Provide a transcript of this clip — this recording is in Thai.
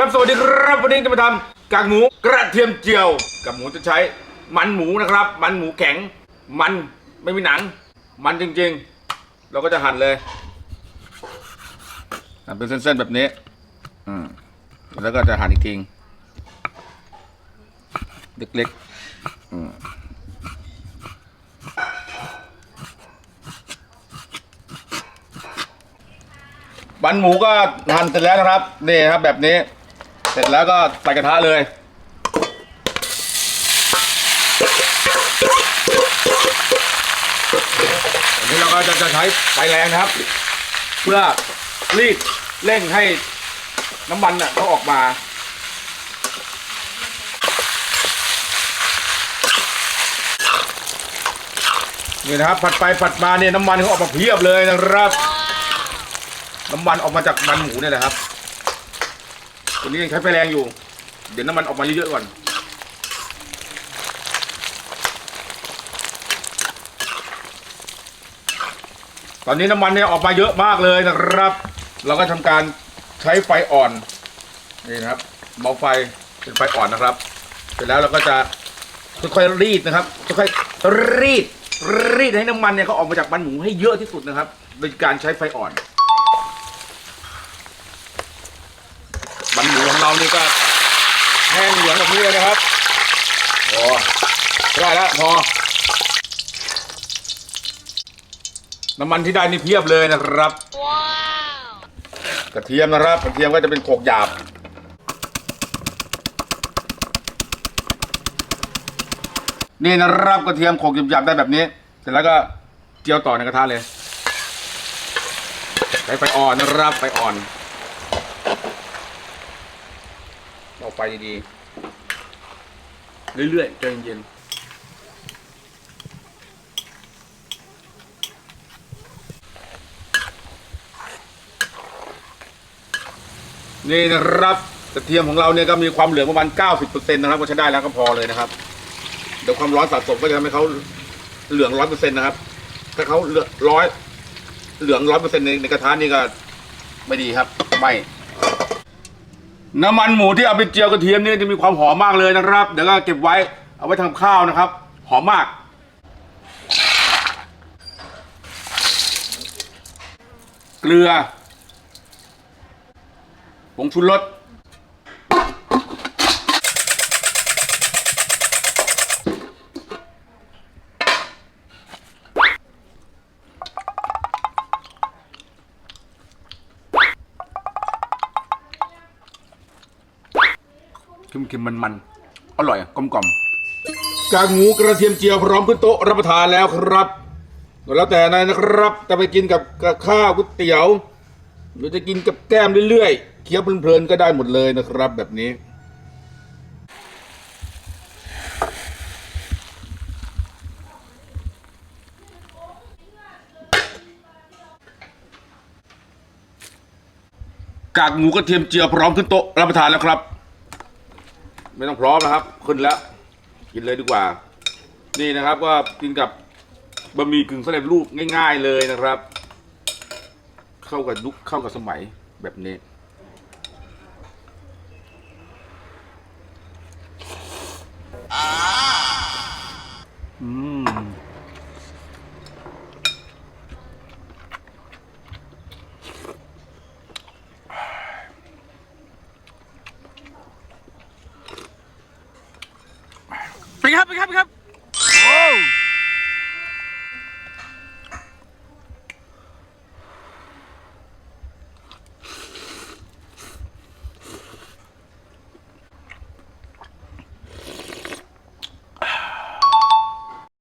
ครับสวัสดีครับวันนี้จะมาทำกากหมูกระเทียมเจียวกับหมูจะใช้มันหมูนะครับ มันหมูแข็ง มันไม่มีหนัง มันจริงๆ เราก็จะหั่นเลยหั่นเป็นเส้นๆแบบนี้ อืมแล้วก็จะหั่นอีกทีเล็กๆอืมมันหมูก็หั่นเสร็จแล้วนะครับนี่ครับแบบนี้ ร็จแล้วก็ใส่กระทะเลย อันนี้เราก็จะจะใช้ไฟแรงนะครับ เพื่อรีดเร่งให้น้ำมันน่ะเขาออกมานี่นะครับผัดไปผัดมาเนี่ยน้ำมันเขาออกมาเพียบเลยนะครับ น้ำมันออกมาจากมันหมูเนี่ยแหละครับ ตัวนี้ยังใช้ไฟแรงอยู่ เดี๋ยวน้ำมันออกมาเยอะๆก่อน ตอนนี้น้ำมันเนี่ยออกมาเยอะมากเลยนะครับ เราก็ทำการใช้ไฟอ่อนนี่นะครับเบาไฟเป็นไฟอ่อนนะครับ เสร็จแล้วเราก็จะค่อยๆรีดนะครับค่อยๆรีดรีดให้น้ำมันเนี่ยเขาออกมาจากมันหมูให้เยอะที่สุดนะครับโดยการใช้ไฟอ่อน มันหมูของ เรานี่ก็แห้งเหลืองแบบนี้เลยนะครับโอ้ได้แล้วพอ น้ำมันที่ได้นี่เพียบเลยนะครับ กระเทียมนะครับ กระเทียมก็จะเป็นโขกหยาบนี่นะครับกระเทียมโขกหยาบๆได้แบบนี้ เสร็จแล้วก็เจียวต่อในกระทะเลยใช้ไฟอ่อนนะครับไฟอ่อนเอาไฟดีๆ เรื่อยๆใจเย็นๆนี่นะครับกระเทียมของเราเนี่ยก็มีความเหลืองประมาณ 90%นะครับก็ใช้ได้แล้วก็พอเลยนะครับ เดี๋ยวความร้อนสะสมก็จะทำให้เขาเหลืองร้อยเปอร์เซ็นต์นะครับ ถ้าเขาเหลืองร้อยเหลืองร้อยเปอร์เซ็นต์ในในกระทะนี่ก็ไม่ดีครับไม่ น้ำมันหมูที่เอาไปเจียวกระเทียมนี่จะมีความหอมมากเลยนะครับ เดี๋ยวก็เก็บไว้เอาไว้ทำข้าวนะครับ หอมมาก เกลือผงชูรส เค็มๆมันๆอร่อยกลมกล่อมกากหมูกระเทียมเจียวพร้อมขึ้นโต๊ะรับประทานแล้วครับ แล้วแต่นายนะครับจะไปกินกับกับข้าวก๋วยเตี๋ยว หรือจะกินกับแก้มเรื่อยๆเคี้ยวเพลินๆก็ได้หมดเลยนะครับ แบบนี้กากหมูกระเทียมเจียวพร้อมขึ้นโต๊ะรับประทานแล้วครับ ไม่ต้องพร้อมนะครับ ขึ้นแล้ว กินเลยดีกว่า นี่นะครับก็กินกับบะหมี่กึ่งสำเร็จรูปง่าย ๆเลยนะครับ เข้ากับยุคเข้ากับสมัยแบบนี้ ครับไปครับไปครับโอ้